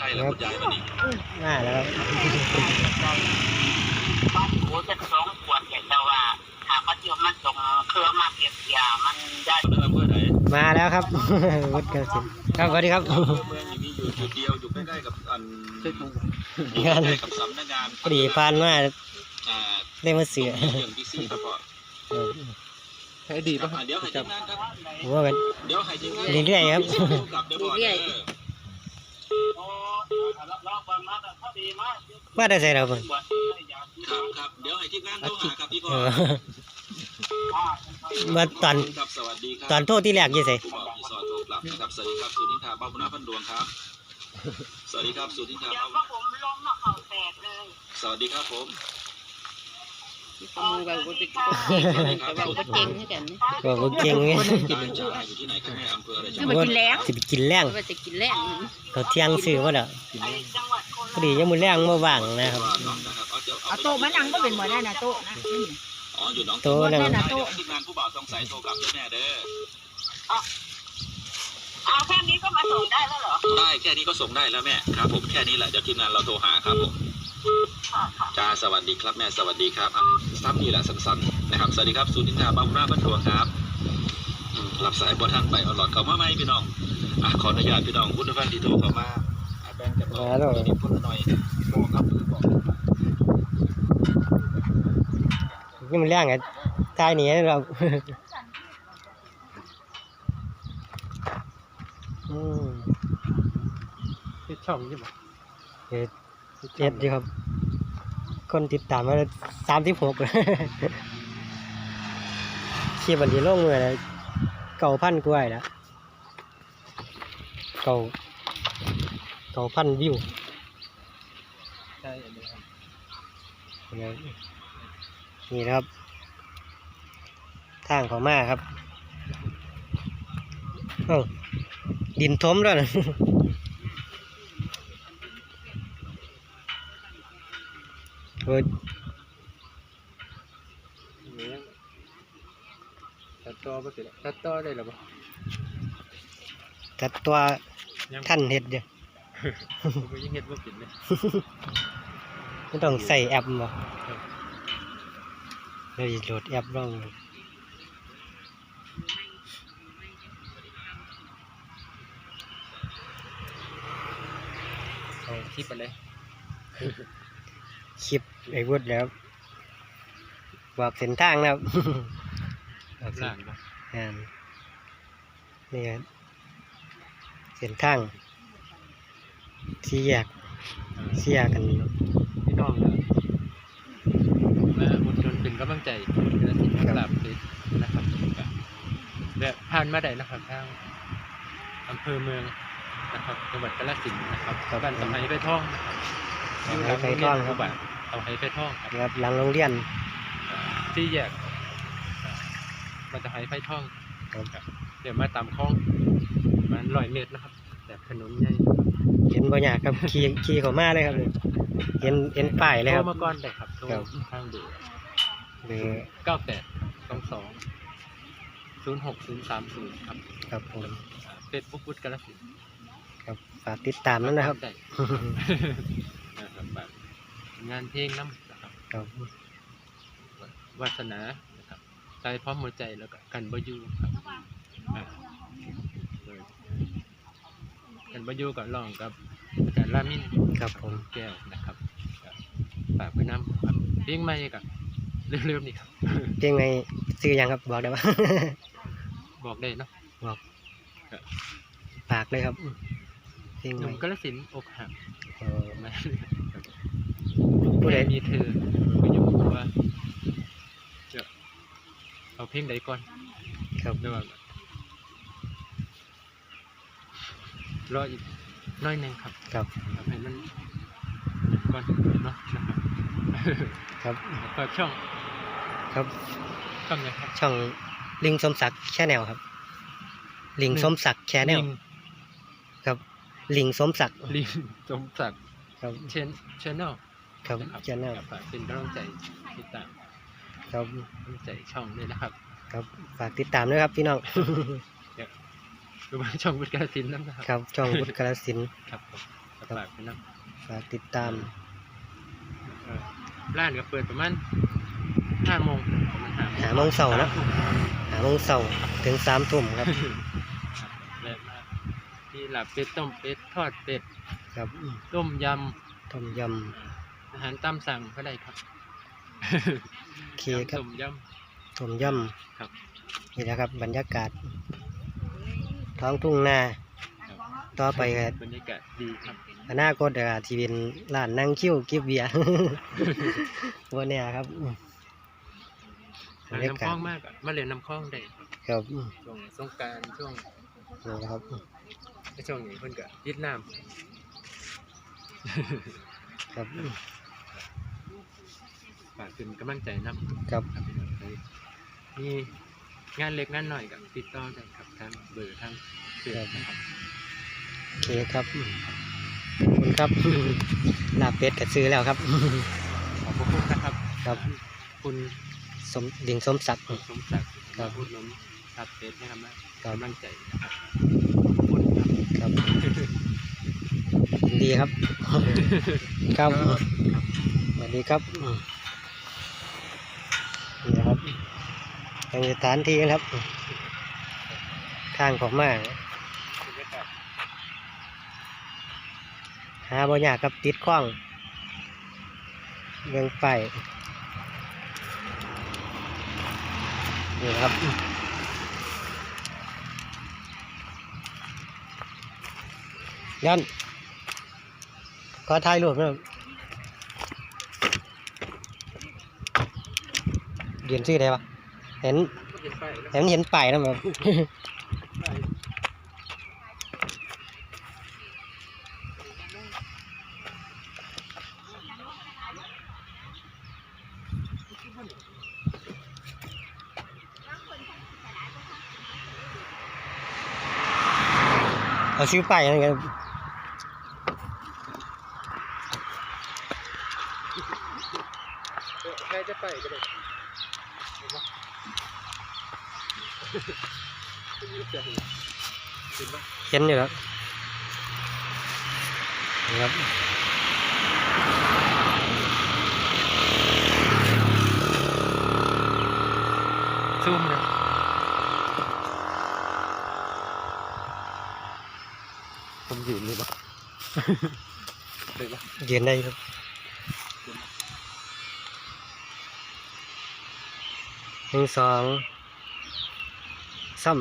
ช่แล้วคุณยายวันนี้มาแล้วครับบ้านหมูจะสองขวดเห็นแต่ว่าถ้าเขาเที่ยวมันส่งเครือมาเก็บยามันได้เริ่มเพื่อไหนมาแล้วครับวุฒิกระสินธุ์ครับสวัสดีครับเมืองอย่างนี้อยู่จุดเดียวอยู่ใกล้ๆกับอันอยู่ใกล้ๆกับสำนักงานพอดีผ่านมาอ่าได้มาเสือเรื่องที่ซี่ครับพ่อเออให้ดีครัป่ะบอะเดี๋ยวให้ทีมงานครับผมว่ากันเดี๋ยวให้ทีมงานเรื่อยๆครับกลับเดี๋ยวบอกเด้อโอ้รับรองควา มมาแต่พอดีมากว่าได้ใส่เราเพิ่งขวดยาครับครับ เดี๋ยวให้ทีมงานโทรหาครับพี่พ่อเออมาตอนครับสวัสดีครับตอนโทษที่แรกอยี่ใส่ผู้บอกที่สอดโทรกลับนะครับสวัสดีครับสุนินทาบ้าบุญนาพันดวงครับ สวัสดีครับสุนินทาเดี๋ยวบ้าบุญนาก็ผมล้มมาเข่าแตกเลย สวัสดีครับผม ขโมยไปก็ไปแต่ว่าก็เก่งให้กันนะบอกว่าเก่งไงกินจ้าอยู่ที่ไหนครับแม่อำเภออะไรจังหไม่วัดกินแรงสิไปกินแรงว่าจะกินแรงเขาเที่ยงซื้อว่าเด้อไอ้จังหวัดโคพราอดียังมือแรงมาว่างนะครับว่าน้องนะครับเอาเดี๋ยวเอาโต๊ะมานั่งก็เป็นหมอได้นะโต๊ะนะนี่อ๋ออยู่น้องโต๊ะนั่นเดี๋ยวทีมงานผู้บ่าวต้องใส่โทรกลับด้วยแม่เด้อเอาแค่นี้ก็มาส่งได้แล้วเหรอ ได้แค่นี้ก็ส่งได้แล้วแม่ครับผมแค่นี้แหละเดี๋ยวทีมงานเราโทรหาครับผมค่ะค่ะ จ้าสวัสดีครับแม่สวัสดีครับอะซ้ำนี่แหละสั้นๆนะครับสวัสดีครับสุนินทาบ้าบุญนาพันดวงครับอืมรับสายบนท่านไปเอาหลอดเข้ามาไหมพี่น้องอะขออนุญาตพี่น้องคุณผู้ฟังที่โทรเข้ามาอะแบ่งกันหน่อยนิดคนละหน่อยบอกครับบอกนี่มันแรงไงตายหนีเราอืมที่ช่องใช่ไหมเจ็ด เจ็ดดีครับ คนติดตามมาสามสิบหกเลยคลิปวันที่ลงเลยนะเก่าพันกว่าแล้วเก่าเก่าพันวิวใช่อันนี้ครับนี่นะครับ ทางเขามาครับเอ้าดินทมแล้วนะ โอ้ยอันนี้ตัดต่อไปสิตัดต่อได้หรือเปล่าตัดตัวท่านเห็ดเดียวผมยังเห็นว่าปิดเลยไม่ต้องใส่แอปมาเราจะโหลดแอปลองเอาคลิปไปเลย คลิปไอ้วุฒแล้วบอกเส้นทางนะครับบอกเส้ล่านงบ่งานนี่ครับเส้นทางที่แยกเสียกันพี่น้องนะมาอุดหนุนเป็นกำลังใจและสินค้าลาบเพชรนะครับและผ่านมาได้นะครับทางอำเภอเมืองนะครับจังหวัดกาฬสินธุ์นะครับบ้านตะไคร้ไปท่องนะครับตะไคร้ไปท่องครับ บ้านตะไคร้ไปท่องครับนะครับหลังโรงเรียน ที่แยกมันจะหายไฟท่องครับเดี๋ยวมาตามคลองประมันร้อยเมตรนะครับ แต่ถนนใหญ่เห็นบ่อยากครับ ขี่ขี่เขามาเลยครับเห็นเห็นป้ายเลยครับโทรมาก่อนได้ครับโทรครับ ทางเบอร์หรือเก้าแปดสองสองศูนย์หกศูนย์สามศูนย์ครับครับผมเฟซบุ๊กพุทธกาลสินธุ์ครับฝากติดตามนั่นนะครับ ได้ นะครับฝาก งานเพลงน้ำนะครับครับวาสนานะครับใจพร้อมหัวใจแล้วก็กันบอยูครับอ่ากันบอยูกับร้องกับอาจารย์ลามินครับผมแก้วนะครับก็ฝากไปน้ำครับเพลงใหม่กับเร็วๆนี่ครับเพียงไงซื้อยังครับบอกได้ปะบอกได้เนาะฝากเลยครับเพียงหไงนุ่มกาลสินธุ์อกหักเออมา ผู้ใดแค่มีเธอก็อยู่ว่าจะเอาเพลงใดก่อน ครับระหว่างรออีกหน้อยหนึ่งครับครับเอาให้มันก่อนเนาะนะครับครับฝากช่อง ครับช่องยังครับช่องลิงสมศักดิ์แชนแนลครับ ลิงสมศักดิ์แชนแนลลิงครับ ลิงสมศักดิ์ลิงสมศักดิ์ครับเชนชแนล ครับนะครับแชนแนลฝากเป็นกำลังใจติดตามครับกำลังใจช่องด้วยนะครับ ครับฝากติดตามด้วยครับพี่น้องหรือว่าช่องวิทยาศิลป์นะครับครับช่องวุฒิกาลสินธุ์ครับผมก็ฝากไปนะฝากติดตามเออร้านก็เปิดประมาณห้าโมงประมาณห้าหาโมงเสาร์นะหาโมงเสาร์ถึงสามทุ่มครับแบบว่ามีหลับเป็ดต้มเป็ดทอดเป็ดครับต้มยต้มยำ อาหารตามสั่งก็ได้ครับำโอเคครับ ต้มย ต้มยำครับำนี่นะครับ บรรยากาศ ท้องทุ่งนาต่อไปครับบรรยากาศดีครับ อนาคตอาจจะเป็นร้านนั่งคิ้วเก็บเบียร์ วันนี้ครับบรรยาน้ำคกาล้อศงมากอะมาเรียนน้ำคล้องได้ครับช่วงสงกรารช่วงนี่นะครับในช่วงนี้เพิ่นก็ยึดน้ครับำ ฝากเป็นกำลังใจนำครับครับมีงานเล็กงานหน่อยกับติดต่อได้ครับทางเบอร์ทางเฟซนะครับโอเคครับขอบคุณครับลาบเป็ดกับซื้อแล้วครับ ขอบพระคุณนะครับครับ คุณสมดิ่งสมศักดิ์ สมศักดิ์ครับมาพูดล้มทับเฟซนะครับนะครับ กำลังใจนะครับขอบคุณครับ ครับยินดีครับ ครับสวัสดีครับนี่นะครับ ยังสถานที่นะครับ ข้างของมาหาบ่ยากครับติดข้องเรื่องไปนี่ครับยันขอถ่ายรูปนะครับเรียนชื่ออะไรวะ เห็นเห็นเห็นเห็นป้ายนะแบบเอาซื้อป้ายอะไรกันใครจะไปก็ได้เห็นปะ เห็นปะเห็นอยู่แล้วนี่ครับซูมนะผมยืนเลยปะเลยปะยืนได้ครับหนึ่งสอง ซ้ำ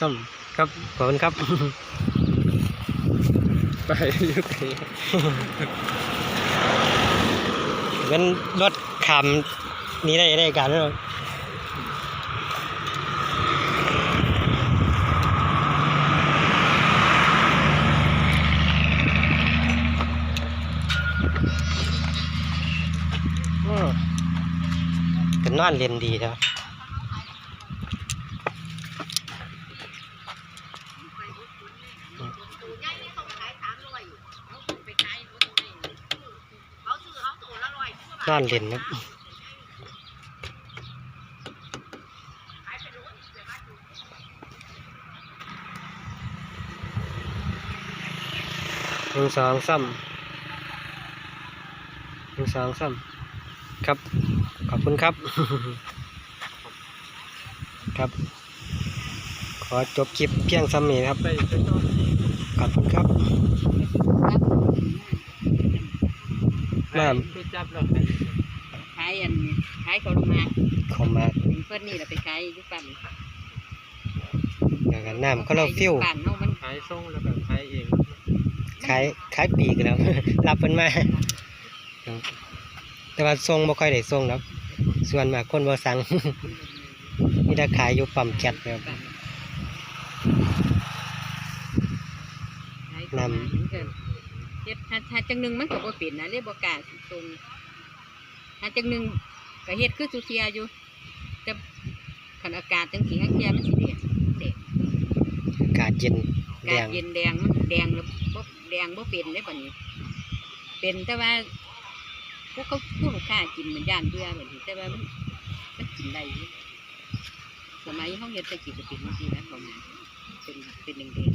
ซ้ำครับขอบคุณครับ ไปอยู่ไกลเป็นรถขำนี้ได้ได้การแล้ว กันนอนเรียนดีแล้วนอนเล่นครับหนึ่งสองซ้ำหนึ่งสองซ้ำครับ อบคุณครับ ครับ ขอจบคลิปเพียงซ้ำนี้ครับไปไปต่อขอบคุณครับน้ำไปจับแล้วไปขายอันขายเขาลงมาขอมาเพื่อนนี่เราไปขายอยุปันอย่างนั้นน้ำเขาเราฟิวบ้านเฮามันขายส่งแล้วก็ขายเองขายขายปีกแล้วรับเพิ่นมาแต่ว่าส่งบ่ค่อยได้ส่งครับ ส่วนมากคนบ่สั่งมีแต่ขายอยู่ปั๊มแก๊สครับขายเขามามันก็เฮ็ดถ้าถ้าจังหนึงมันก็บ่เป็นนะเลยบ่กล้าตรงถ้าจังหนึงก็เฮ็ดคือสุเทียอยู่แต่คันอากาศจังสีข้างเทียมันสิแดงแดงอากาศเย็นอาแดกาศงเย็นแดงมันแดงแล้วบ่แดงบ่เป็นได้บัดนี้เป็นแต่ว่าพ พวกเขาพวกข้ากินเหมือนย่านเบื่อเหมือนแต่ว่ามันกินได้สมัห้องเย็นตะกินก็เป็นจริงนะผมเป็นเป็นหนึ่งเดือน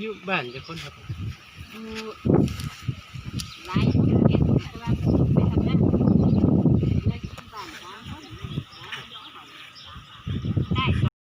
อยู่บ้านจะคนครับอยู่หล